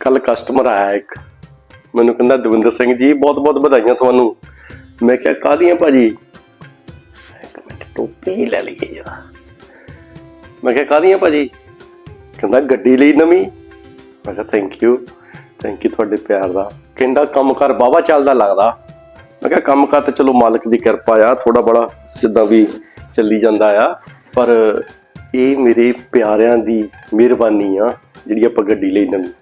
ਕੱਲ ਕਸਟਮਰ ਆਇਆ ਇੱਕ। ਮੈਨੂੰ ਕਹਿੰਦਾ, ਦਵਿੰਦਰ ਸਿੰਘ ਜੀ, ਬਹੁਤ ਬਹੁਤ ਵਧਾਈਆਂ ਤੁਹਾਨੂੰ। ਮੈਂ ਕਿਹਾ, ਕਾਹਦੀਆਂ ਭਾਜੀ? ਇੱਕ ਮਿੰਟ ਟੋਪੀ ਲੈ ਲਈਏ ਜਰਾ ਮੈਂ ਕਿਹਾ, ਕਾਹਦੀਆਂ ਭਾਜੀ? ਕਹਿੰਦਾ, ਗੱਡੀ ਲਈ ਨਵੀਂ। ਮੈਂ ਕਿਹਾ ਥੈਂਕ ਯੂ ਥੈਂਕ ਯੂ ਤੁਹਾਡੇ ਪਿਆਰ ਦਾ। ਕਹਿੰਦਾ, ਕੰਮ ਕਰ ਬਾਵਾ ਚੱਲਦਾ ਲੱਗਦਾ। ਮੈਂ ਕਿਹਾ, ਕੰਮ ਕਰ ਤੇ ਚਲੋ, ਮਾਲਕ ਦੀ ਕਿਰਪਾ ਆ। ਥੋੜਾ ਬੜਾ ਜਿੱਦਾਂ ਵੀ ਚੱਲੀ ਜਾਂਦਾ ਆ। ਪਰ ਇਹ ਮੇਰੇ ਪਿਆਰਿਆਂ ਦੀ ਮਿਹਰਬਾਨੀ ਆ, ਜਿਹੜੀ ਆਪਾਂ ਗੱਡੀ ਲਈ ਨਵੀਂ।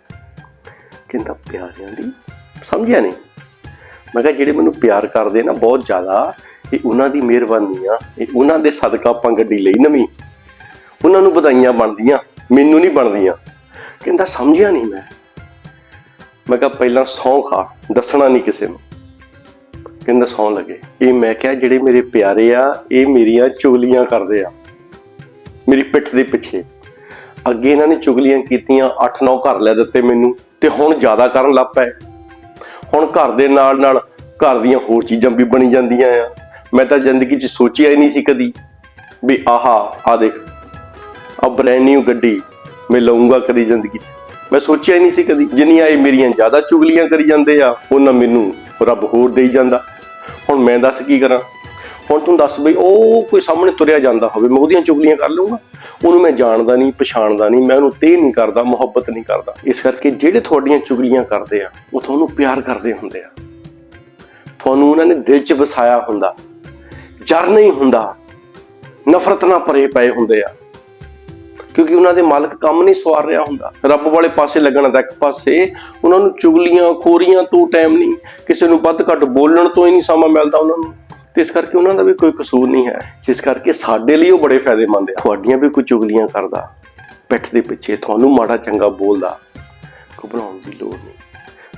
ਕਹਿੰਦਾ ਪਿਆਰਿਆਂ ਦੀ ਸਮਝਿਆ ਨਹੀਂ। ਮੈਂ ਕਿਹਾ ਜਿਹੜੇ ਮੈਨੂੰ ਪਿਆਰ ਕਰਦੇ ਨਾ ਬਹੁਤ ਜ਼ਿਆਦਾ, ਇਹ ਉਹਨਾਂ ਦੀ ਮਿਹਰਬਾਨੀ ਆ। ਇਹ ਉਹਨਾਂ ਦੇ ਸਦਕਾ ਆਪਾਂ ਗੱਡੀ ਲਈ ਨਵੀਂ। ਉਹਨਾਂ ਨੂੰ ਵਧਾਈਆਂ ਬਣਦੀਆਂ, ਮੈਨੂੰ ਨਹੀਂ ਬਣਦੀਆਂ। ਕਹਿੰਦਾ ਸਮਝਿਆ ਨਹੀਂ ਮੈਂ। ਮੈਂ ਕਿਹਾ ਪਹਿਲਾਂ ਸੌਂ ਖਾ, ਦੱਸਣਾ ਨਹੀਂ ਕਿਸੇ ਨੂੰ। ਕਹਿੰਦਾ ਸੌਂ ਲੱਗੇ। ਇਹ ਮੈਂ ਕਿਹਾ ਜਿਹੜੇ ਮੇਰੇ ਪਿਆਰੇ ਆ, ਇਹ ਮੇਰੀਆਂ ਚੁਗਲੀਆਂ ਕਰਦੇ ਆ। ਮੇਰੀ ਪਿੱਠ ਦੇ ਪਿੱਛੇ। ਅੱਗੇ ਇਹਨਾਂ ਨੇ ਚੁਗਲੀਆਂ ਕੀਤੀਆਂ 8-9 ਘਰ ਲੈ ਦਿੱਤੇ ਮੈਨੂੰ। ਤੇ ਹੁਣ ਜ਼ਿਆਦਾ ਕਰਨ ਲੱਗ ਪਏ। ਹੁਣ ਘਰ ਦੇ ਨਾਲ ਨਾਲ ਘਰ ਦੀਆਂ ਹੋਰ ਚੀਜ਼ਾਂ ਵੀ ਬਣੀ ਜਾਂਦੀਆਂ ਆ। ਮੈਂ ਤਾਂ ਜ਼ਿੰਦਗੀ 'ਚ ਸੋਚਿਆ ਹੀ ਨਹੀਂ ਸੀ ਕਦੀ ਵੀ ਆਹਾ ਆ ਦੇਖ ਆ ਬ੍ਰੈਂਡ ਨਿਊ ਗੱਡੀ ਮੈਂ ਲਊਂਗਾ ਕਦੀ ਜ਼ਿੰਦਗੀ 'ਚ। ਮੈਂ ਸੋਚਿਆ ਹੀ ਨਹੀਂ ਸੀ ਕਦੀ, ਜਿੰਨੀਆਂ ਇਹ ਮੇਰੀਆਂ ਜ਼ਿਆਦਾ ਚੁਗਲੀਆਂ ਕਰੀ ਜਾਂਦੇ ਆ, ਉਹਨਾਂ ਮੈਨੂੰ ਰੱਬ ਹੋਰ ਦੇਈ ਜਾਂਦਾ। ਹੁਣ ਮੈਂ ਦੱਸ ਕੀ ਕਰਾਂ? ਹੁਣ ਤੂੰ ਦੱਸ ਬਈ, ਉਹ ਕੋਈ ਸਾਹਮਣੇ ਤੁਰਿਆ ਜਾਂਦਾ ਹੋਵੇ, ਮੈਂ ਉਹਦੀਆਂ ਚੁਗਲੀਆਂ ਕਰ ਲਊਗਾ। ਉਹਨੂੰ ਮੈਂ ਜਾਣਦਾ ਨਹੀਂ, ਪਛਾਣਦਾ ਨਹੀਂ, ਮੈਂ ਉਹਨੂੰ ਤੇ ਨਹੀਂ ਕਰਦਾ, ਮੁਹੱਬਤ ਨਹੀਂ ਕਰਦਾ। ਇਸ ਕਰਕੇ ਜਿਹੜੇ ਤੁਹਾਡੀਆਂ ਚੁਗਲੀਆਂ ਕਰਦੇ ਆ, ਉਹ ਤੁਹਾਨੂੰ ਪਿਆਰ ਕਰਦੇ ਹੁੰਦੇ ਆ। ਤੁਹਾਨੂੰ ਉਹਨਾਂ ਨੇ ਦਿਲ 'ਚ ਵਸਾਇਆ ਹੁੰਦਾ, ਜਰ ਨਹੀਂ ਹੁੰਦਾ, ਨਫ਼ਰਤ ਨਾਲ ਭਰੇ ਪਏ ਹੁੰਦੇ ਆ। ਕਿਉਂਕਿ ਉਹਨਾਂ ਦੇ ਮਾਲਕ ਕੰਮ ਨਹੀਂ ਸਵਾਰ ਰਿਹਾ ਹੁੰਦਾ। ਰੱਬ ਵਾਲੇ ਪਾਸੇ ਲੱਗਣ ਦਾ ਇੱਕ ਪਾਸੇ ਉਹਨਾਂ ਨੂੰ ਚੁਗਲੀਆਂ, ਖੋਰੀਆਂ ਤੋਂ ਟਾਈਮ ਨਹੀਂ, ਕਿਸੇ ਨੂੰ ਵੱਧ ਘੱਟ ਬੋਲਣ ਤੋਂ ਹੀ ਨਹੀਂ ਸਮਾਂ ਮਿਲਦਾ ਉਹਨਾਂ ਨੂੰ। ਤੇ ਇਸ ਕਰਕੇ ਉਹਨਾਂ ਦਾ ਵੀ ਕੋਈ ਕਸੂਰ ਨਹੀਂ ਹੈ। ਜਿਸ ਕਰਕੇ ਸਾਡੇ ਲਈ ਉਹ ਬੜੇ ਫਾਇਦੇਮੰਦ ਆ। ਤੁਹਾਡੀਆਂ ਵੀ ਕੋਈ ਚੁਗਲੀਆਂ ਕਰਦਾ। ਪਿੱਠ ਦੇ ਪਿੱਛੇ ਤੁਹਾਨੂੰ ਮਾੜਾ ਚੰਗਾ ਬੋਲਦਾ। ਘਬਰਾਉਣ ਦੀ ਲੋੜ ਨਹੀਂ।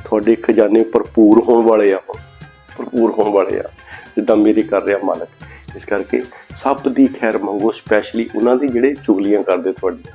ਤੁਹਾਡੇ ਖਜ਼ਾਨੇ ਭਰਪੂਰ ਹੋਣ ਵਾਲੇ ਆ ਹੁਣ ਭਰਪੂਰ ਹੋਣ ਵਾਲੇ ਆ। ਜਿੱਦਾਂ ਮੇਰੀ ਕਰ ਰਿਹਾ ਮਾਲਕ। ਇਸ ਕਰਕੇ ਸਭ ਦੀ ਖੈਰ ਮੰਗੋ ਸਪੈਸ਼ਲੀ ਉਹਨਾਂ ਦੀ ਜਿਹੜੇ ਚੁਗਲੀਆਂ ਕਰਦੇ ਤੁਹਾਡੀਆਂ।